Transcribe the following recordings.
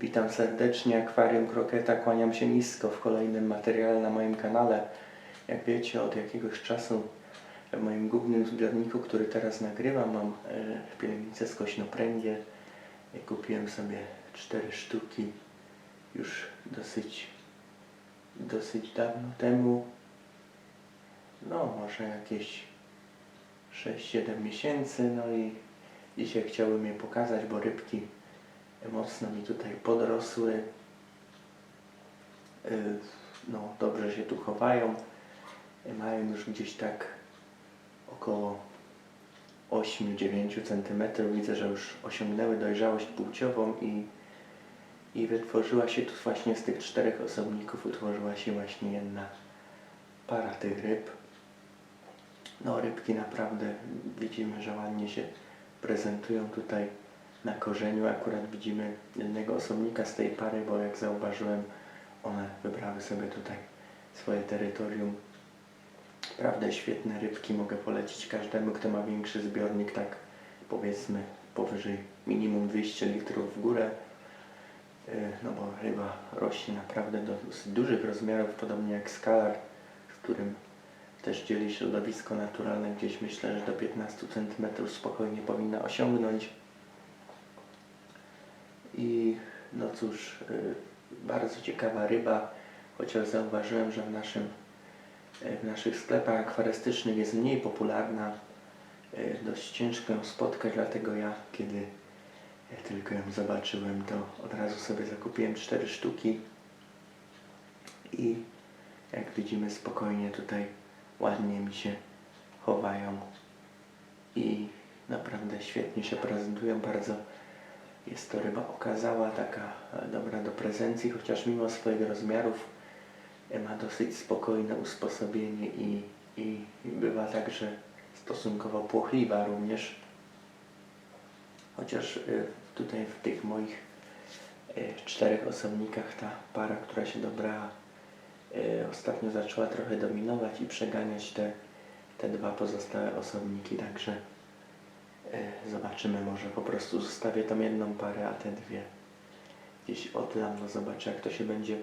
Witam serdecznie, Akwarium Kroketa, kłaniam się nisko w kolejnym materiale na moim kanale. Jak wiecie, od jakiegoś czasu w moim głównym zbiorniku, który teraz nagrywam, mam e, pielęgnicę. E, Kupiłem sobie cztery sztuki już dosyć, dosyć dawno temu. No, może jakieś 6-7 miesięcy, no i dzisiaj chciałbym je pokazać, bo rybki mocno mi tutaj podrosły. Y, No, dobrze się tu chowają. Mają już gdzieś tak około 8-9 cm. Widzę, że już osiągnęły dojrzałość płciową i, i wytworzyła się tu właśnie z tych czterech osobników utworzyła się właśnie jedna para tych ryb. No, rybki naprawdę widzimy, że ładnie się prezentują tutaj na korzeniu. Akurat widzimy jednego osobnika z tej pary, bo jak zauważyłem, one wybrały sobie tutaj swoje terytorium. Naprawdę świetne rybki, mogę polecić każdemu, kto ma większy zbiornik, tak powiedzmy powyżej minimum 200 litrów w górę. Yy, No bo ryba rośnie naprawdę do dużych rozmiarów, podobnie jak skalar, z którym też dzieli środowisko naturalne, gdzieś myślę, że do 15 cm spokojnie powinna osiągnąć. I no cóż, y, bardzo ciekawa ryba, chociaż zauważyłem, że w, naszym, y, w naszych sklepach akwarystycznych jest mniej popularna. Y, Dość ciężko ją spotkać, dlatego ja, kiedy tylko ją zobaczyłem, to od razu sobie zakupiłem cztery sztuki. I jak widzimy, spokojnie tutaj ładnie mi się chowają i naprawdę świetnie się prezentują. Bardzo jest to ryba okazała, taka e, dobra do prezencji, chociaż mimo swoich rozmiarów e, ma dosyć spokojne usposobienie i, i, bywa także stosunkowo płochliwa również. Chociaż e, tutaj w tych moich czterech osobnikach ta para, która się dobrała, ostatnio zaczęła trochę dominować i przeganiać te, te dwa pozostałe osobniki, także zobaczymy, może po prostu zostawię tą jedną parę, a te dwie gdzieś oddam, no zobaczę jak to się będzie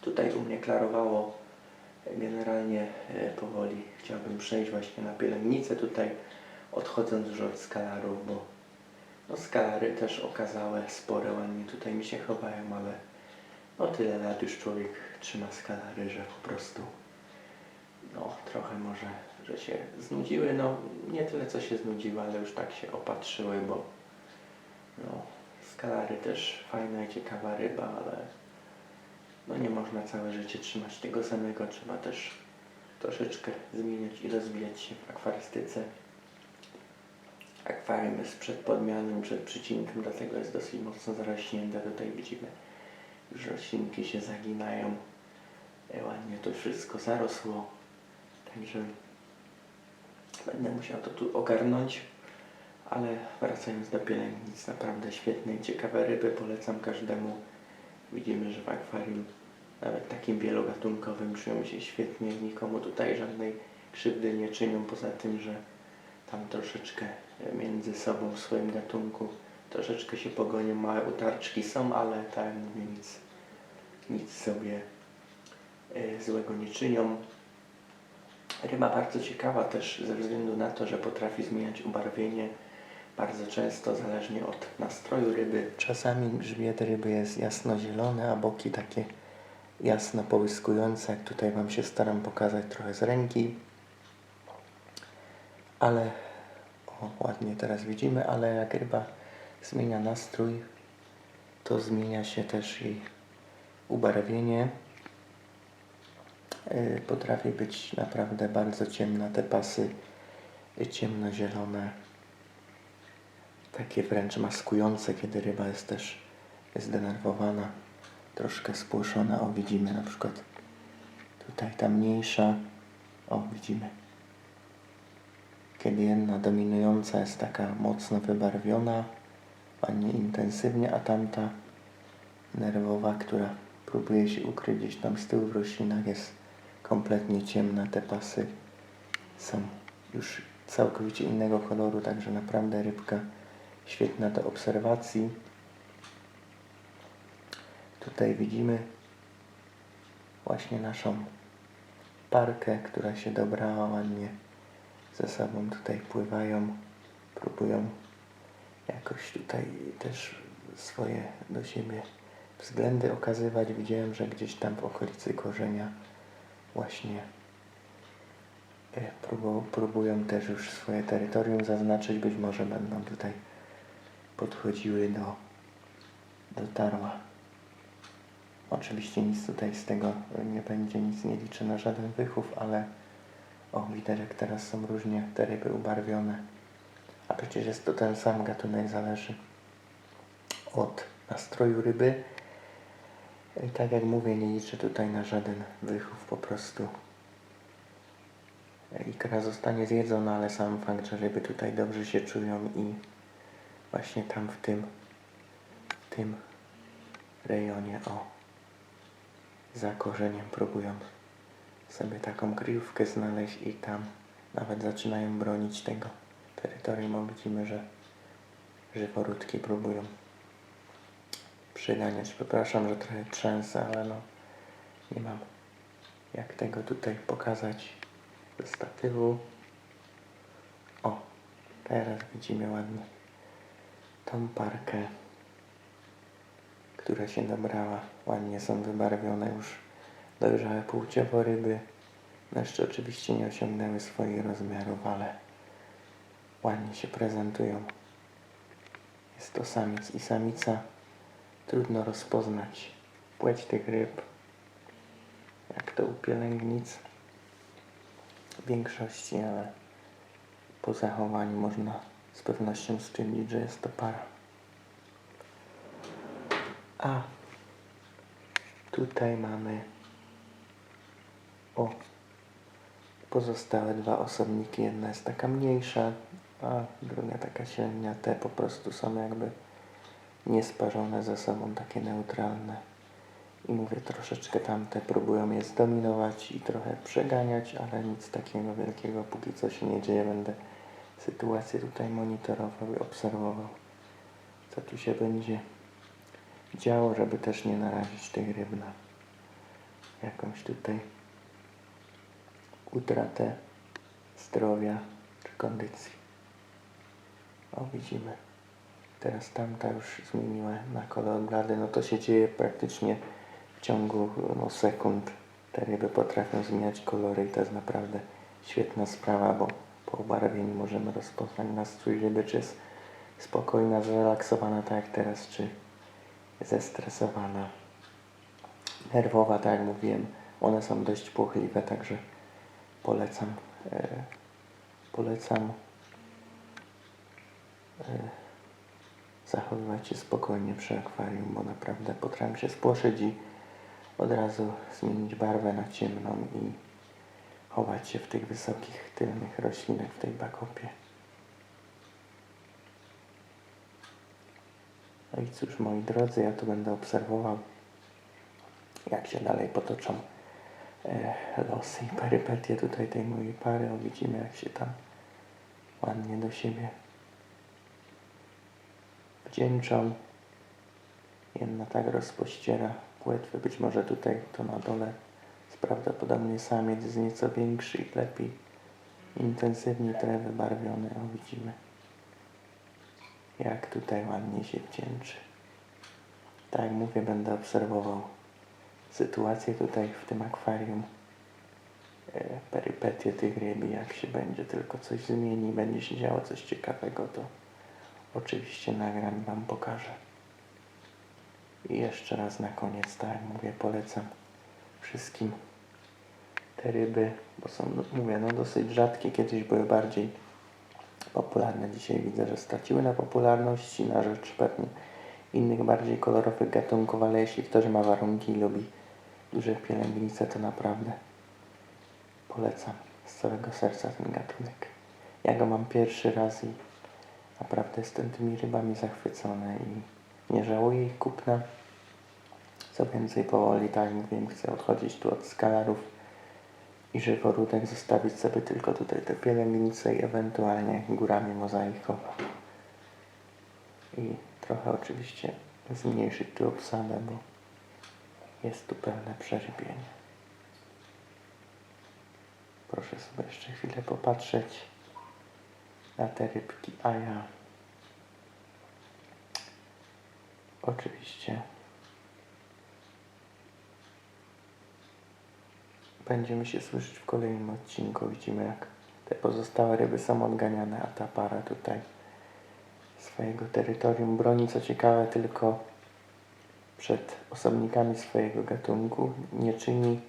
tutaj u mnie klarowało. E, Generalnie e, powoli chciałbym przejść właśnie na pielęgnicę tutaj, odchodząc już od skalarów, bo no skalary też okazałe, spore, ładnie tutaj mi się chowają, ale no tyle lat już człowiek trzyma skalary, że po prostu no trochę może, że się znudziły, no nie tyle co się znudziły, ale już tak się opatrzyły, bo no skalary też fajna i ciekawa ryba, ale no nie można całe życie trzymać tego samego, trzeba też troszeczkę zmieniać i rozwijać się w akwarystyce. Akwarium jest przed podmianem, przed przycinkiem, dlatego jest dosyć mocno zarośnięte. Tutaj widzimy, już roślinki się zaginają. E, Ładnie to wszystko zarosło. Także będę musiał to tu ogarnąć. Ale wracając do pielęgnic, naprawdę świetne i ciekawe ryby polecam każdemu. Widzimy, że w akwarium nawet takim wielogatunkowym czują się świetnie. Nikomu tutaj żadnej krzywdy nie czynią, poza tym, że tam troszeczkę między sobą w swoim gatunku troszeczkę się pogonią, małe utarczki są, ale tak mówię, nic, nic sobie e, złego nie czynią. Ryba bardzo ciekawa też ze względu na to, że potrafi zmieniać ubarwienie bardzo często, zależnie od nastroju ryby. Czasami grzbiet ryby jest jasnozielony, a boki takie jasno połyskujące, jak tutaj Wam się staram pokazać trochę z ręki. Ale o, ładnie teraz widzimy, ale jak ryba zmienia nastrój, to zmienia się też jej ubarwienie. Yy, Potrafi być naprawdę bardzo ciemna, te pasy ciemnozielone, takie wręcz maskujące, kiedy ryba jest też zdenerwowana, troszkę spłoszona. O, widzimy na przykład tutaj ta mniejsza, o, widzimy. Kiedy jedna dominująca jest taka mocno wybarwiona, ładnie intensywnie, a tamta nerwowa, która próbuje się ukryć gdzieś tam z tyłu w roślinach, jest kompletnie ciemna. Te pasy są już całkowicie innego koloru, także naprawdę rybka świetna do obserwacji. Tutaj widzimy właśnie naszą parkę, która się dobrała ładnie ze sobą tutaj pływają, próbują jakoś tutaj też swoje do siebie względy okazywać. Widziałem, że gdzieś tam w okolicy korzenia właśnie e, próbu- próbują też już swoje terytorium zaznaczyć. Być może będą tutaj podchodziły do, do tarła. Oczywiście nic tutaj z tego nie będzie, nic nie liczy na żaden wychów, ale o, widać jak teraz są różnie te ryby ubarwione. A przecież jest to ten sam gatunek, zależy od nastroju ryby. I tak jak mówię, nie liczę tutaj na żaden wychów, po prostu ikra zostanie zjedzona, ale sam fakt, że ryby tutaj dobrze się czują i właśnie tam w tym, w tym rejonie, o, za korzeniem próbują sobie taką kryjówkę znaleźć i tam nawet zaczynają bronić tego terytorium. O, widzimy, że żyworódki próbują przyganiać. Przepraszam, że trochę trzęsę, ale no nie mam jak tego tutaj pokazać ze statywu. O, teraz widzimy ładnie tą parkę, która się dobrała. Ładnie są wybarwione już dojrzałe płciowo ryby. No Jeszcze oczywiście nie osiągnęły swoich rozmiarów, ale ładnie się prezentują. Jest to samiec i samica. Trudno rozpoznać płeć tych ryb, jak to u pielęgnic w większości, ale po zachowaniu można z pewnością stwierdzić, że jest to para. A tutaj mamy o pozostałe dwa osobniki. Jedna jest taka mniejsza, a druga taka średnia. Te po prostu są jakby niesparzone ze sobą, takie neutralne. I mówię, troszeczkę tamte próbują je zdominować i trochę przeganiać, ale nic takiego wielkiego póki co się nie dzieje. Będę sytuację tutaj monitorował i obserwował, co tu się będzie działo, żeby też nie narazić tych ryb na jakąś tutaj utratę zdrowia czy kondycji. O, widzimy. Teraz tamta już zmieniła na kolor blady. No to się dzieje praktycznie w ciągu no, sekund. Te ryby potrafią zmieniać kolory i to jest naprawdę świetna sprawa, bo po ubarwieniu możemy rozpoznać nastrój ryby, czy jest spokojna, zrelaksowana, tak jak teraz, czy zestresowana, nerwowa, tak jak mówiłem. One są dość płochliwe, także polecam, e, polecam e, zachowywać się spokojnie przy akwarium, bo naprawdę potrafię się spłoszyć i od razu zmienić barwę na ciemną i chować się w tych wysokich tylnych roślinach w tej bakopie. No i cóż, moi drodzy, ja tu będę obserwował, jak się dalej potoczą e, losy i perypetie tutaj tej mojej pary. Widzimy, jak się tam ładnie do siebie wdzięczą. Jedna tak rozpościera płetwy. Być może tutaj to na dole jest prawdopodobnie samiec jest nieco większy i lepiej, intensywniej trochę wybarwiony. O, widzimy, jak tutaj ładnie się wdzięczy. Tak jak mówię, będę obserwował sytuację tutaj w tym akwarium, e, perypetie tych ryb i jak się będzie tylko coś zmieni, będzie się działo coś ciekawego, to oczywiście nagram Wam pokażę. I jeszcze raz na koniec, tak mówię, polecam wszystkim te ryby, bo są, no, mówię, no dosyć rzadkie, kiedyś były bardziej popularne. Dzisiaj widzę, że straciły na popularności na rzecz pewnie innych bardziej kolorowych gatunków, ale jeśli ktoś ma warunki i lubi duże pielęgnice, to naprawdę polecam z całego serca ten gatunek. Ja go mam pierwszy raz i naprawdę jestem tymi rybami zachwycony i nie żałuję ich kupna. Co więcej, powoli, tak jak mówiłem, chcę odchodzić tu od skalarów i żyworódek, zostawić sobie tylko tutaj te pielęgnice i ewentualnie górami mozaikowe. I trochę oczywiście zmniejszyć tu obsadę, bo Jest tu pełne przerybienie. Proszę sobie jeszcze chwilę popatrzeć na te rybki, a ja oczywiście będziemy się słyszeć w kolejnym odcinku. Widzimy jak te pozostałe ryby są odganiane, a ta para tutaj swojego terytorium broni. Co ciekawe, tylko przed osobnikami swojego gatunku nie czyni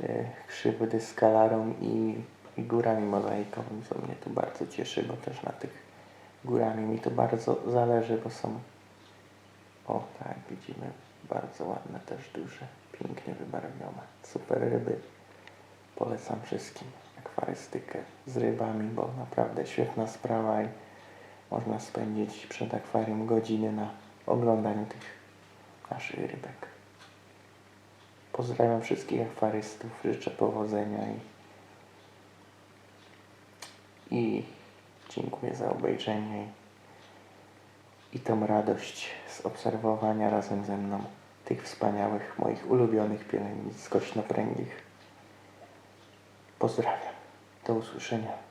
e, krzywdy skalarom i, i górami mozaikowymi, co mnie tu bardzo cieszy, bo też na tych górami mi to bardzo zależy, bo są o tak widzimy bardzo ładne też duże, pięknie wybarwione, super ryby. Polecam wszystkim akwarystykę z rybami, bo naprawdę świetna sprawa i można spędzić przed akwarium godziny na oglądaniu tych naszych rybek. Pozdrawiam wszystkich akwarystów, życzę powodzenia i, i dziękuję za obejrzenie i, tą radość z obserwowania razem ze mną tych wspaniałych, moich ulubionych pielęgnic skośnopręgich. Pozdrawiam. Do usłyszenia.